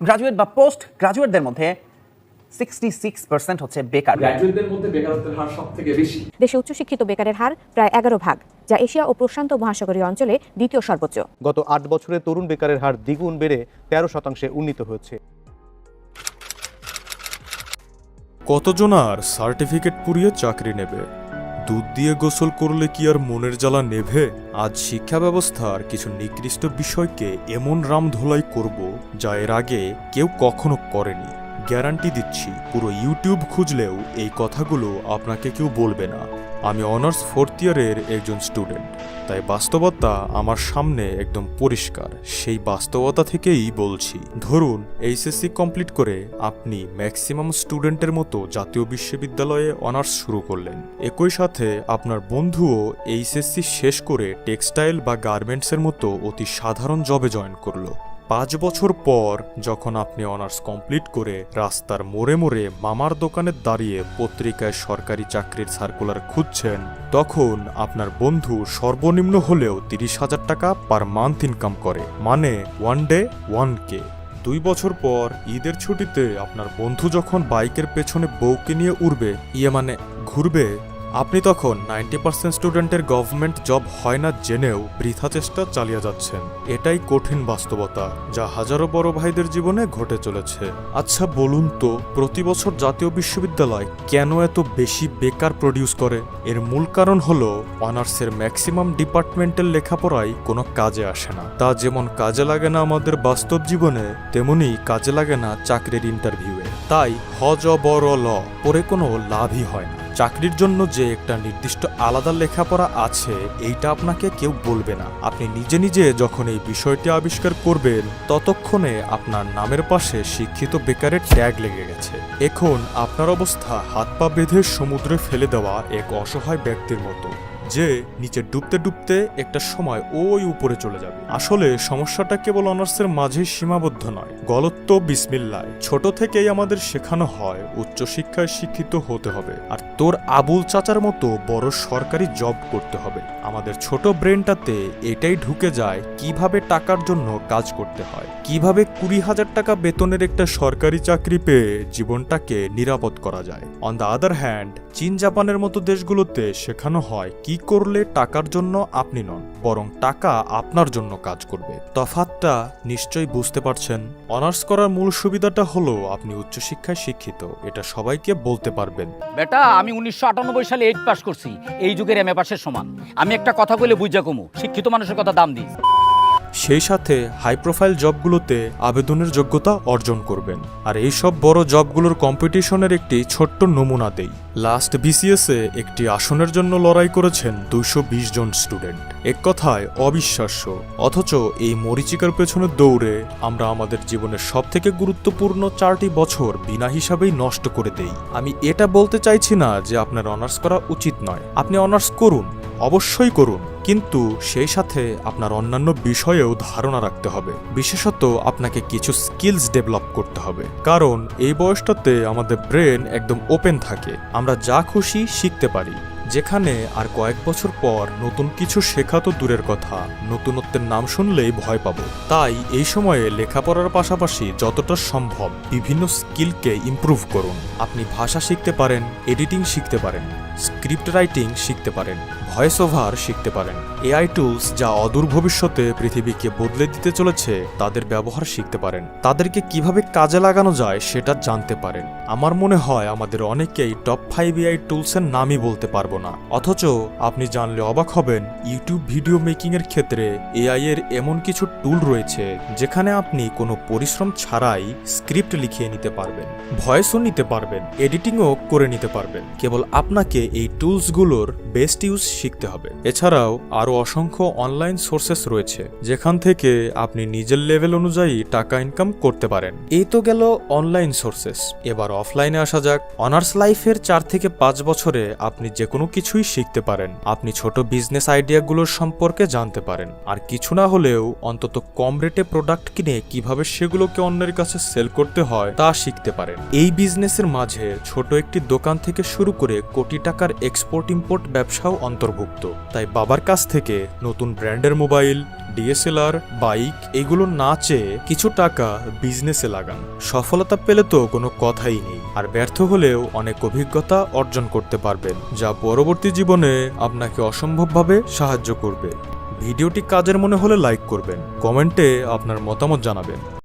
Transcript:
Graduate বা post গ্রাজুয়েটদের মধ্যে sixty six percent হচ্ছে বেকার। গ্র্যাজুয়েটদের মধ্যে বেকারত্বের হার সব থেকে বেশি। দেশে উচ্চশিক্ষিত বেকারের হার প্রায় এগারো ভাগ যা এশিয়া ও প্রশান্ত মহাসাগরীয় অঞ্চলে দ্বিতীয় সর্বোচ্চ। গত আট বছরে তরুণ বেকারের হার দ্বিগুণ বেড়ে তেরো শতাংশে উন্নীত হয়েছে। কতজন আর সার্টিফিকেট পুড়িয়ে চাকরি নেবে? দুধ দিয়ে গোসল করলে কি আর মনের জ্বালা নেভে? আজ শিক্ষা ব্যবস্থার কিছু নিকৃষ্ট বিষয়কে এমন রামধোলাই করব যা এর আগে কেউ কখনো করেনি। গ্যারান্টি দিচ্ছি, পুরো ইউটিউব খুঁজলেও এই কথাগুলো আপনাকে কেউ বলবে না। আমি অনার্স ফোর্থ ইয়ারের একজন স্টুডেন্ট তাই বাস্তবতা আমার সামনে একদম পরিষ্কার। সেই বাস্তবতা থেকেই বলছি, ধরুন এইচএসসি কমপ্লিট করে আপনি ম্যাক্সিমাম স্টুডেন্টের মতো জাতীয় বিশ্ববিদ্যালয়ে অনার্স শুরু করলেন। একই সাথে আপনার বন্ধুও এইচএসসি শেষ করে টেক্সটাইল বা গার্মেন্টসের মতো অতি সাধারণ জবে জয়েন করল। পাঁচ বছর পর যখন আপনি অনার্স কমপ্লিট করে রাস্তার মোড়ে মোড়ে মামার দোকানে দাঁড়িয়ে পত্রিকায় সরকারি চাকরির সার্কুলার খুঁজছেন, তখন আপনার বন্ধু সর্বনিম্ন হলেও তিরিশ হাজার টাকা পার মান্থ ইনকাম করে মানে ওয়ান ডে ওয়ান কে। দুই বছর পর ঈদের ছুটিতে আপনার বন্ধু যখন বাইকের পেছনে বউকে নিয়ে উড়বে ইয়ে মানে ঘুরবে আপনি তখন নাইনটি পার্সেন্ট স্টুডেন্টের গভর্নমেন্ট জব হয় না জেনেও বৃথা চেষ্টা চালিয়ে যাচ্ছেন। এটাই কঠিন বাস্তবতা, যা হাজারো বড় ভাইদের জীবনে ঘটে চলেছে। আচ্ছা বলুন তো, প্রতি বছর জাতীয় বিশ্ববিদ্যালয় কেন এত বেশি বেকার প্রডিউস করে? এর মূল কারণ হলো, অনার্সের ম্যাক্সিমাম ডিপার্টমেন্টের লেখাপড়াই কোনো কাজে আসে না। তা যেমন কাজে লাগে না আমাদের বাস্তব জীবনে, তেমনি কাজে লাগে না চাকরির ইন্টারভিউয়ে তাই হজ বড় ল পরে কোনো লাভই হয় না। চাকরির জন্য যে একটা নির্দিষ্ট আলাদা লেখাপড়া আছে, এইটা আপনাকে কেউ বলবে না। আপনি নিজে নিজে যখন এই বিষয়টি আবিষ্কার করবেন, ততক্ষণে আপনার নামের পাশে শিক্ষিত বেকারের ট্যাগ লেগে গেছে। এখন আপনার অবস্থা হাত পা বেঁধে সমুদ্রে ফেলে দেওয়া এক অসহায় ব্যক্তির মতো, যে নিচে ডুবতে ডুবতে একটা সময় ওই উপরে চলে যাবে। আসলে সমস্যাটা কেবল অনার্সের মাঝেই সীমাবদ্ধ নয়। গলত্ব বিসমিল্লায়, ছোট থেকেই আমাদের শেখানো হয় উচ্চশিক্ষায় শিক্ষিত হতে হবে। আর তোর আবুল চাচার মতো বড় সরকারি জব করতে হবে। আমাদের ছোট ব্রেনটাতে এটাই ঢুকে যায় কীভাবে টাকার জন্য কাজ করতে হয়। কীভাবে কুড়ি হাজার টাকা বেতনের একটা সরকারি চাকরি পেয়ে জীবনটাকে নিরাপদ করা যায়। অন দ্য আদার হ্যান্ড চীন জাপানের মতো দেশগুলোতে শেখানো হয় কি করলে টাকার জন্য আপনি নন, বরং টাকা আপনার জন্য কাজ করবে। তফাতটা নিশ্চয়ই বুঝতে পারছেন। অনার্স করার মূল সুবিধাটা হলো আপনি উচ্চশিক্ষায় শিক্ষিত। এটা সবাইকে বলতে পারবেন। বেটা, আমি উনিশশো আটানব্বই সালে এইট পাস করছি। এই যুগের এম এ পাশের সমান। আমি একটা কথা বলে বুঝা কমু। শিক্ষিত মানুষের কথা দাম দিই। সেই সাথে হাই প্রোফাইল জবগুলোতে আবেদনের যোগ্যতা অর্জন করবেন। আর এই সব বড় জবগুলোর কম্পিটিশনের একটি ছোট্ট নমুনা দেই। লাস্ট বিসিএসে একটি আসনের জন্য লড়াই করেছেন বিশ জন স্টুডেন্ট এক কথায় অবিশ্বাস্য। অথচ এই মরিচিকার পেছনে দৌড়ে আমরা আমাদের জীবনের সব থেকে গুরুত্বপূর্ণ চারটি বছর বিনা হিসাবেই নষ্ট করে দেই। আমি এটা বলতে চাইছি না যে আপনার অনার্স করা উচিত নয়। আপনি অনার্স করুন। অবশ্যই করুন। কিন্তু সেই সাথে আপনার অন্যান্য বিষয়েও ধারণা রাখতে হবে। বিশেষত আপনাকে কিছু স্কিলস ডেভেলপ করতে হবে। কারণ এই বয়সটাতে আমাদের ব্রেন একদম ওপেন থাকে। আমরা যা খুশি শিখতে পারি। যেখানে আর কয়েক বছর পর নতুন কিছু শেখা তো দূরের কথা। নতুনত্বের নাম শুনলেই ভয় পাবো। তাই এই সময়ে লেখাপড়ার পাশাপাশি যতটা সম্ভব বিভিন্ন স্কিলকে ইমপ্রুভ করুন। আপনি ভাষা শিখতে পারেন, এডিটিং শিখতে পারেন, স্ক্রিপ্ট রাইটিং শিখতে পারেন, ভয়েস ওভার শিখতে পারেন। এআই টুলস যা অদূর ভবিষ্যতে পৃথিবীকে বদলে দিতে চলেছে, তাদের ব্যবহার শিখতে পারেন। তাদেরকে কীভাবে কাজে লাগানো যায় সেটা জানতে পারেন। আমার মনে হয় আমাদের অনেকেই টপ ফাইভ এআই টুলসের নামই বলতে পারব। না। অথচ আপনি জানলে অবাক হবেন ইউটিউব ভিডিও মেকিং এর ক্ষেত্রে এআই এর এমন কিছু টুল রয়েছে, যেখানে আপনি কোনো পরিশ্রম ছাড়াই স্ক্রিপ্ট লিখিয়ে নিতে পারবেন ভয়েসও নিতে পারবেন এডিটিংও করে নিতে পারবেন। কেবল আপনাকে এই টুলসগুলোর বেস্ট ইউজ শিখতে হবে। এছাড়াও আরও অসংখ্য অনলাইন সোর্সেস রয়েছে, যেখান থেকে আপনি নিজের লেভেল অনুযায়ী টাকা ইনকাম করতে পারেন। এই তো গেল অনলাইন সোর্সেস এবার অফলাইনে আসা যাক। অনার্স লাইফের চার থেকে পাঁচ বছরে আপনি যে কোনো কিছুই শিখতে পারেন। আপনি ছোট বিজনেস আইডিয়াগুলোর সম্পর্কে জানতে পারেন। আর কিছু না হলেও অন্তত কম রেটে প্রোডাক্ট কিনে কীভাবে সেগুলোকে অন্যের কাছে সেল করতে হয় তা শিখতে পারেন। এই বিজনেসের মাঝে ছোট একটি দোকান থেকে শুরু করে কোটি টাকার এক্সপোর্ট ইম্পোর্ট ব্যবসাও অন্তর্ভুক্ত। তাই বাবার কাছ থেকে নতুন ব্র্যান্ডের মোবাইল ডিএসএলআর বাইক এগুলো না চেয়ে কিছু টাকা বিজনেসে লাগান। সফলতা পেলে তো কোনো কথাই নেই। আর ব্যর্থ হলেও অনেক অভিজ্ঞতা অর্জন করতে পারবেন, যা পরবর্তী জীবনে আপনাকে অসম্ভবভাবে সাহায্য করবে। ভিডিওটি কাজের মনে হলে লাইক করবেন, কমেন্টে আপনার মতামত জানাবেন।